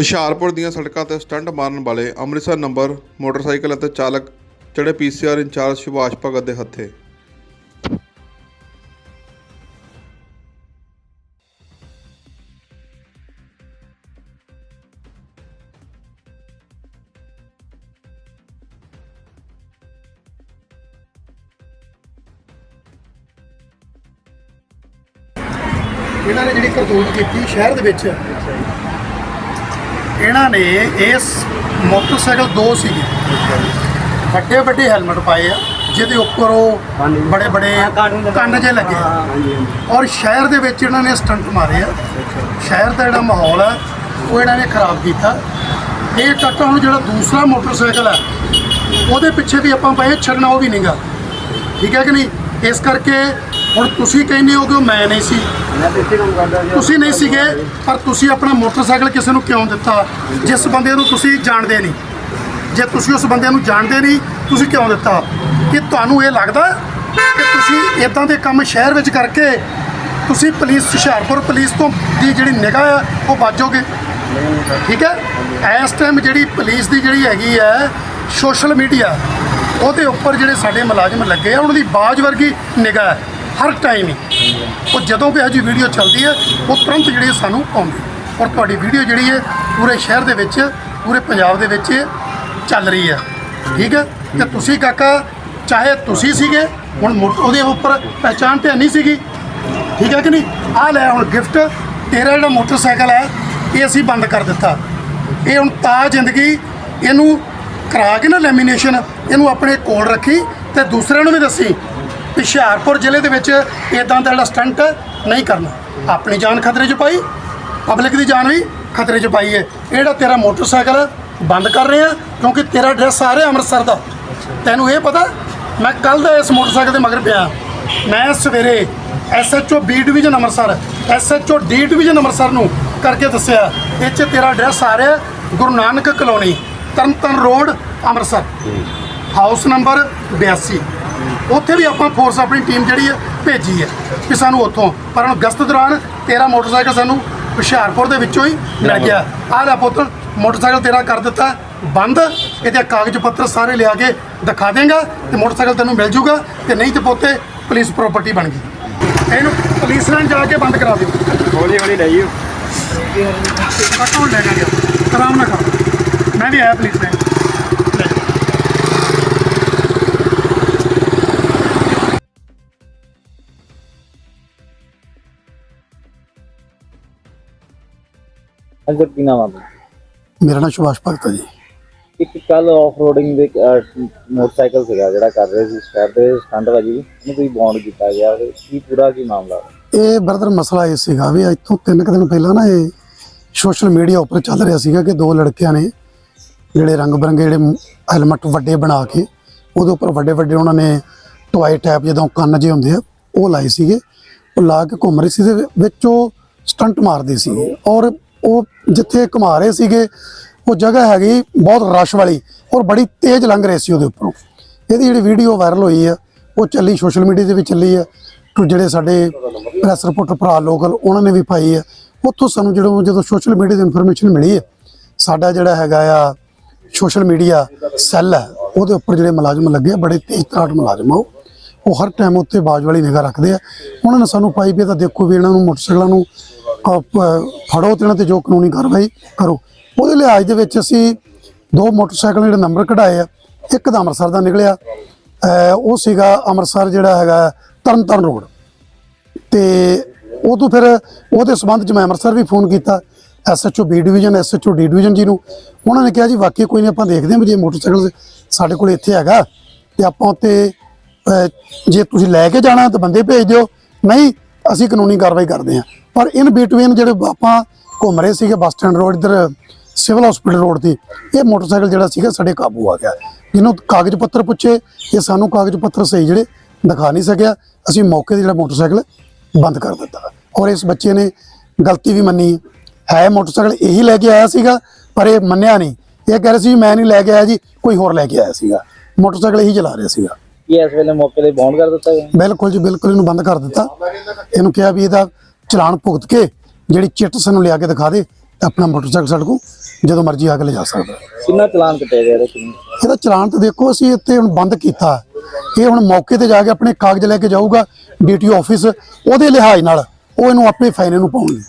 ਹੁਸ਼ਿਆਰਪੁਰ ਦੀਆਂ ਸੜਕਾਂ ਤੇ ਸਟੰਟ ਮਾਰਨ ਵਾਲੇ ਅੰਮ੍ਰਿਤਸਰ ਨੰਬਰ ਮੋਟਰਸਾਈਕਲ ਅਤੇ ਚਾਲਕ ਚੜੇ ਪੀਸੀਆਰ ਇੰਚਾਰਜ ਸੁਭਾਸ਼ ਭਗਤ ਦੇ ਹੱਥੇ। ਇਹਨਾਂ ਨੇ ਜਿਹੜੀ ਕਰਤੂਤ ਕੀਤੀ ਸ਼ਹਿਰ ਦੇ ਵਿੱਚ ਇਹਨਾਂ ਨੇ ਇਸ ਮੋਟਰਸਾਈਕਲ ਦੋ ਸੀਗੇ। ਵੱਡੇ ਵੱਡੇ ਹੈਲਮਟ ਪਾਏ ਆ ਜਿਹਦੇ ਉੱਪਰ ਉਹ ਬੜੇ ਬੜੇ ਕੰਨ ਜੇ ਲੱਗੇ। ਆ। ਔਰ ਸ਼ਹਿਰ ਦੇ ਵਿੱਚ ਇਹਨਾਂ ਨੇ ਸਟੰਟ ਮਾਰੇ ਆ। ਸ਼ਹਿਰ ਦਾ ਜਿਹੜਾ ਮਾਹੌਲ ਹੈ ਉਹ ਇਹਨਾਂ ਨੇ ਖਰਾਬ ਕੀਤਾ। ਇਹ ਟੱਕਾ ਹੁਣ ਜਿਹੜਾ ਦੂਸਰਾ ਮੋਟਰਸਾਈਕਲ ਹੈ ਉਹਦੇ ਪਿੱਛੇ ਵੀ ਆਪਾਂ ਪਏ ਛੱਡਣਾ ਉਹ ਵੀ ਨਹੀਂਗਾ ਠੀਕ ਹੈ ਕਿ ਨਹੀਂ? ਇਸ ਕਰਕੇ ਹੁਣ ਤੁਸੀਂ ਕਹਿੰਦੇ ਹੋ ਕਿ ਉਹ ਮੈਂ ਨਹੀਂ ਸੀ। ਤੁਸੀਂ ਨਹੀਂ ਸੀਗੇ ਪਰ ਤੁਸੀਂ ਆਪਣਾ ਮੋਟਰਸਾਈਕਲ ਕਿਸੇ ਨੂੰ ਕਿਉਂ ਦਿੱਤਾ? ਜਿਸ ਬੰਦੇ ਨੂੰ ਤੁਸੀਂ ਜਾਣਦੇ ਨਹੀਂ। ਜੇ ਤੁਸੀਂ ਉਸ ਬੰਦੇ ਨੂੰ ਜਾਣਦੇ ਨਹੀਂ ਤੁਸੀਂ ਕਿਉਂ ਦਿੱਤਾ? ਕਿ ਤੁਹਾਨੂੰ ਇਹ ਲੱਗਦਾ ਕਿ ਤੁਸੀਂ ਇਦਾਂ ਦੇ ਕੰਮ ਸ਼ਹਿਰ ਵਿੱਚ ਕਰਕੇ ਤੁਸੀਂ ਪੁਲਿਸ ਹੁਸ਼ਿਆਰਪੁਰ ਪੁਲਿਸ ਤੋਂ ਦੀ ਜਿਹੜੀ ਨਿਗਾਹ ਆ ਉਹ ਬਾਜੋਗੇ ਠੀਕ ਹੈ? ਇਸ ਟਾਈਮ ਜਿਹੜੀ ਪੁਲਿਸ ਦੀ ਜਿਹੜੀ ਹੈਗੀ ਹੈ ਸੋਸ਼ਲ ਮੀਡੀਆ ਉਹਦੇ ਉੱਪਰ ਜਿਹੜੇ ਸਾਡੇ ਮੁਲਾਜ਼ਮ ਲੱਗੇ ਆ ਉਹਨਾਂ ਦੀ ਬਾਜ ਵਰਗੀ ਨਿਗਾਹ ਹੈ। ਹਰ ਟਾਈਮ ਹੀ। ਉਹ ਜਦੋਂ ਵੀ ਇਹੋ ਜਿਹੀ ਵੀਡੀਓ ਚੱਲਦੀ ਹੈ, ਉਹ ਤੁਰੰਤ ਜਿਹੜੀ ਸਾਨੂੰ ਪਾਉਂਦੇ ਔਰ ਤੁਹਾਡੀ ਵੀਡੀਓ ਜਿਹੜੀ ਹੈ, ਪੂਰੇ ਸ਼ਹਿਰ ਦੇ ਵਿੱਚ, ਪੂਰੇ ਪੰਜਾਬ ਦੇ ਵਿੱਚ ਚੱਲ ਰਹੀ ਹੈ। ਠੀਕ ਹੈ? ਤੇ ਤੁਸੀਂ ਕਾਕਾ, ਚਾਹੇ ਤੁਸੀਂ ਸੀਗੇ, ਹੁਣ ਮੋ- ਉਹਦੇ ਉੱਪਰ ਪਹਿਚਾਣ ਤੇ ਨਹੀਂ ਸੀਗੀ। ਠੀਕ ਹੈ ਕਿ ਨਹੀਂ? ਆ ਲੈ ਹੁਣ ਗਿਫਟ ਤੇਰਾ ਜਿਹੜਾ ਮੋਟਰਸਾਈਕਲ ਹੈ, ਇਹ ਅਸੀਂ ਬੰਦ ਕਰ ਦਿੱਤਾ। ਇਹ ਹੁਣ ਤਾ ਜ਼ਿੰਦਗੀ, ਇਹਨੂੰ ਕਰਾ ਕੇ ਨਾ ਲੈਮੀਨੇਸ਼ਨ ਇਹਨੂੰ ਆਪਣੇ ਕੋਲ ਰੱਖੀ ਤੇ ਦੂਸਰਿਆਂ ਨੂੰ ਵੀ ਦੱਸੀ। ਹੁਸ਼ਿਆਰਪੁਰ ਜ਼ਿਲ੍ਹੇ ਦੇ ਵਿੱਚ ਇਦਾਂ ਦਾ ਜਿਹੜਾ ਸਟੰਟ ਨਹੀਂ ਕਰਨਾ। ਆਪਣੀ ਜਾਨ ਖਤਰੇ 'ਚ ਪਾਈ ਪਬਲਿਕ ਦੀ ਜਾਨ ਵੀ ਖਤਰੇ 'ਚ ਪਾਈ ਹੈ। ਜਿਹੜਾ ਤੇਰਾ ਮੋਟਰਸਾਈਕਲ ਬੰਦ ਕਰ ਰਹੇ ਆ ਕਿਉਂਕਿ ਤੇਰਾ ਐਡਰੈਸ ਆ ਰਿਹਾ ਅੰਮ੍ਰਿਤਸਰ ਦਾ। ਤੈਨੂੰ ਇਹ ਪਤਾ ਮੈਂ ਕੱਲ ਦਾ ਇਸ ਮੋਟਰਸਾਈਕਲ ਦੇ ਮਗਰ ਪਿਆ। ਮੈਂ ਸਵੇਰੇ SHO B division Amritsar SHO D division Amritsar ਨੂੰ ਕਰਕੇ ਦੱਸਿਆ ਇਹ 'ਚ ਤੇਰਾ ਐਡਰੈਸ ਆ ਰਿਹਾ Guru Nanak colony Tarn Taran road Amritsar. House number 82 ਉੱਥੇ ਵੀ ਆਪਾਂ ਫੋਰਸ ਆਪਣੀ ਟੀਮ ਜਿਹੜੀ ਹੈ ਭੇਜੀ ਹੈ ਕਿ ਸਾਨੂੰ ਉੱਥੋਂ। ਪਰ ਹੁਣ ਗਸਤ ਦੌਰਾਨ ਤੇਰਾ ਮੋਟਰਸਾਈਕਲ ਸਾਨੂੰ ਹੁਸ਼ਿਆਰਪੁਰ ਦੇ ਵਿੱਚੋਂ ਹੀ ਮਿਲ ਗਿਆ। ਆਹ ਲੈ ਪੁੱਤ ਮੋਟਰਸਾਈਕਲ ਤੇਰਾ ਕਰ ਦਿੱਤਾ ਬੰਦ। ਇਹਦੇ ਕਾਗਜ਼ ਪੱਤਰ ਸਾਰੇ ਲਿਆ ਕੇ ਦਿਖਾ ਦੇਗਾ ਤੇ ਮੋਟਰਸਾਈਕਲ ਤੈਨੂੰ ਮਿਲ ਜੂਗਾ ਤੇ ਨਹੀਂ ਤੇ ਪੋਤੇ ਪੁਲਿਸ ਪ੍ਰਾਪਰਟੀ ਬਣ ਗਈ। ਇਹਨੂੰ ਪੁਲਿਸ ਨਾਲ ਜਾ ਕੇ ਬੰਦ ਕਰਾ ਦਿਓ। ਹੌਲੀ ਹੌਲੀ ਲਈਓ ਕੱਟੋ ਲੈ ਗਿਆ ਆਰਾਮ ਨਾਲ ਕਰ। ਮੈਂ ਵੀ ਆਇਆ ਪੁਲਿਸ ਨਾਲ ਅੰਦਰ ਕੀ ਨਾਮ ਆ ਆਪਣਾ? ਮੇਰਾ ਨਾਮ ਸੁਭਾਸ਼ ਭਗਤ ਹੈ ਜੀ। ਇੱਕ ਕੱਲ ਆਫ ਰੋਡਿੰਗ ਦੇ ਅਹ, ਮੋਟਰਸਾਈਕਲ ਸੀਗਾ ਜਿਹੜਾ ਕਰ ਰਹੇ ਸੀ ਸ਼ਹਿਰ ਦੇ ਸਟੰਟ ਵਾਜੀ ਉਹਨੂੰ ਕੋਈ ਬੌਂਡ ਕੀਤਾ ਗਿਆ ਉਹਦੇ ਕੀ ਪੂਰਾ ਕੀ ਮਾਮਲਾ? ਇਹ ਬਰਦਰ ਮਸਲਾ ਇਹ ਸੀਗਾ ਵੀ ਇੱਥੋਂ ਤਿੰਨ ਕੁ ਦਿਨ ਪਹਿਲਾਂ ਨਾ ਇਹ ਸੋਸ਼ਲ ਮੀਡੀਆ ਉੱਪਰ ਚੱਲ ਰਿਹਾ ਸੀਗਾ ਕਿ ਦੋ ਲੜਕਿਆਂ ਨੇ ਜਿਹੜੇ ਰੰਗ ਬਰੰਗੇ ਜਿਹੜੇ ਹੈਲਮਟ ਵੱਡੇ ਬਣਾ ਕੇ ਉਹਦੇ ਉੱਪਰ ਵੱਡੇ ਵੱਡੇ ਉਹਨਾਂ ਨੇ ਟੋਏ ਟੈਪ ਜਦੋਂ ਕੰਨ ਜੇ ਹੁੰਦੇ ਆ ਉਹ ਲਾਏ ਸੀਗੇ। ਉਹ ਲਾ ਕੇ ਘੁੰਮ ਰਹੇ ਸੀ ਤੇ ਵਿੱਚ ਉਹ ਸਟੰਟ ਮਾਰਦੇ ਸੀ ਔਰ ਉਹ ਜਿੱਥੇ ਘੁਮਾ ਰਹੇ ਸੀਗੇ, ਉਹ ਜਗ੍ਹਾ ਹੈਗੀ ਬਹੁਤ ਰਸ਼ ਵਾਲੀ ਔਰ ਬੜੀ ਤੇਜ਼ ਲੰਘ ਰਹੇ ਸੀ ਉਹਦੇ ਉੱਪਰੋਂ। ਇਹਦੀ ਜਿਹੜੀ ਵੀਡੀਓ ਵਾਇਰਲ ਹੋਈ ਆ, ਉਹ ਚੱਲੀ ਸੋਸ਼ਲ ਮੀਡੀਆ ਦੇ ਵਿੱਚ ਚੱਲੀ ਆ। ਤੇ ਜਿਹੜੇ ਸਾਡੇ ਪ੍ਰੈਸ ਰਿਪੋਰਟਰ ਭਰਾ ਲੋਕਲ, ਉਹਨਾਂ ਨੇ ਵੀ ਪਾਈ ਆ। ਉੱਥੋਂ ਸਾਨੂੰ ਜਦੋਂ ਜਦੋਂ ਸੋਸ਼ਲ ਮੀਡੀਆ ਦੀ ਇਨਫੋਰਮੇਸ਼ਨ ਮਿਲੀ ਹੈ ਸਾਡਾ ਜਿਹੜਾ ਹੈਗਾ ਆ ਸੋਸ਼ਲ ਮੀਡੀਆ ਸੈੱਲ ਹੈ ਉਹਦੇ ਉੱਪਰ ਜਿਹੜੇ ਮੁਲਾਜ਼ਮ ਲੱਗੇ ਆ, ਬੜੇ ਤੇਜ਼ ਤਰਾਟ ਮੁਲਾਜ਼ਮ ਆ ਉਹ। ਉਹ ਹਰ ਟਾਈਮ ਉੱਤੇ ਬਾਜ ਵਾਲੀ ਨਿਗਾਹ ਰੱਖਦੇ ਆ। ਉਹਨਾਂ ਨੇ ਸਾਨੂੰ ਪਾਈ ਵੀ ਤਾਂ ਦੇਖੋ ਵੀ ਇਹਨਾਂ ਨੂੰ ਮੋਟਰਸਾਈਕਲਾਂ ਨੂੰ ਫੜੋ ਤੇ ਇਹਨਾਂ ਤੇ ਜੋ ਕਾਨੂੰਨੀ ਕਾਰਵਾਈ ਕਰੋ। ਉਹਦੇ ਲਿਹਾਜ਼ ਦੇ ਵਿੱਚ ਅਸੀਂ ਦੋ ਮੋਟਰਸਾਈਕਲ ਜਿਹੜੇ ਨੰਬਰ ਕਢਾਏ ਆ, ਇੱਕ ਤਾਂ ਅੰਮ੍ਰਿਤਸਰ ਦਾ ਨਿਕਲਿਆ ਉਹ ਸੀਗਾ ਅੰਮ੍ਰਿਤਸਰ ਜਿਹੜਾ ਹੈਗਾ ਤਰਨਤਾਰਨ ਰੋਡ। ਤੇ ਉਹ ਤੋਂ ਫਿਰ ਉਹਦੇ ਸੰਬੰਧ ਚ ਮੈਂ ਅੰਮ੍ਰਿਤਸਰ ਵੀ ਫੋਨ ਕੀਤਾ SHO B division SHO D division ji ਨੂੰ। ਉਹਨਾਂ ਨੇ ਕਿਹਾ ਜੀ, ਵਾਕਈ ਕੋਈ ਨਹੀਂ, ਆਪਾਂ ਦੇਖਦੇ ਹਾਂ ਵੀ ਜੇ ਮੋਟਰਸਾਈਕਲ ਸਾਡੇ ਕੋਲ ਇੱਥੇ ਹੈਗਾ ਤੇ ਆਪਾਂ ਉੱਤੇ ਜੇ ਤੁਸੀਂ ਲੈ ਕੇ ਜਾਣਾ ਤਾਂ ਬੰਦੇ ਭੇਜ ਦਿਓ, ਨਹੀਂ, ਅਸੀਂ ਕਾਨੂੰਨੀ ਕਾਰਵਾਈ ਕਰਦੇ ਹਾਂ। ਪਰ ਇਨ ਬਿਟਵੀਨ ਜਿਹੜੇ ਆਪਾਂ ਘੁੰਮ ਰਹੇ ਸੀਗੇ ਬੱਸ ਸਟੈਂਡ ਰੋਡ ਇੱਧਰ ਸਿਵਲ ਹਸਪੀਟਲ ਰੋਡ ਤੇ ਇਹ ਮੋਟਰਸਾਈਕਲ ਜਿਹੜਾ ਸੀਗਾ ਸਾਡੇ ਕਾਬੂ ਆ ਗਿਆ। ਜਿਹਨੂੰ ਕਾਗਜ਼ ਪੱਤਰ ਪੁੱਛੇ ਇਹ ਸਾਨੂੰ ਕਾਗਜ਼ ਪੱਤਰ ਸਹੀ ਜਿਹੜੇ ਦਿਖਾ ਨਹੀਂ ਸਕਿਆ। ਅਸੀਂ ਮੌਕੇ ਤੇ ਜਿਹੜਾ ਮੋਟਰਸਾਈਕਲ ਬੰਦ ਕਰ ਦਿੱਤਾ। ਔਰ ਇਸ ਬੱਚੇ ਨੇ ਗਲਤੀ ਵੀ ਮੰਨੀ। ਹੈ ਮੋਟਰਸਾਈਕਲ ਇਹੀ ਲੈ ਕੇ ਆਇਆ ਸੀਗਾ ਪਰ ਇਹ ਮੰਨਿਆ ਨਹੀਂ। ਇਹ ਕਹਿ ਰਿਹਾ ਸੀ ਮੈਂ ਨਹੀਂ ਲੈ ਕੇ ਆਇਆ ਜੀ ਕੋਈ ਹੋਰ ਲੈ ਕੇ ਆਇਆ ਸੀਗਾ। ਮੋਟਰਸਾਈਕਲ ਇਹੀ ਚਲਾ ਰਿਹਾ ਸੀਗਾ। ਕੀ ਇਸ ਵੇਲੇ ਮੌਕੇ ਤੇ ਬੌਂਡ ਕਰ ਦਿੱਤਾ ਗਿਆ? ਬਿਲਕੁਲ ਜੀ ਬਿਲਕੁਲ ਇਹਨੂੰ ਬੰਦ ਕਰ ਦਿੱਤਾ। ਇਹਨੂੰ ਕਿਹਾ ਵੀ ਇਹਦਾ ਚਲਾਨ ਭੁਗਤ ਕੇ ਜਿਹੜੀ ਚਿੱਟ ਸਾਨੂੰ ਲਿਆ ਕੇ ਦਿਖਾ ਦੇ ਆਪਣਾ ਮੋਟਰਸਾਈਕਲ ਸਾਡੇ ਕੋਲ ਜਦੋਂ ਮਰਜ਼ੀ ਆ ਕੇ ਲੈ ਜਾ ਸਕਦਾ। ਕਿੰਨਾ ਚਲਾਨ ਕੱਟਿਆ ਗਿਆ ਇਹਦਾ ਚਲਾਨ ਤਾਂ ਦੇਖੋ ਅਸੀਂ ਇੱਥੇ ਹੁਣ ਬੰਦ ਕੀਤਾ। ਇਹ ਹੁਣ ਮੌਕੇ ਤੇ ਜਾ ਕੇ ਆਪਣੇ ਕਾਗਜ਼ ਲੈ ਕੇ ਜਾਊਗਾ ਡੀਟੀਓ ਆਫਿਸ ਉਹਦੇ ਲਿਹਾਜ਼ ਨਾਲ ਉਹ ਇਹਨੂੰ ਆਪਣੇ ਫਾਈਨ ਨੂੰ ਪਾਉਣਗੇ।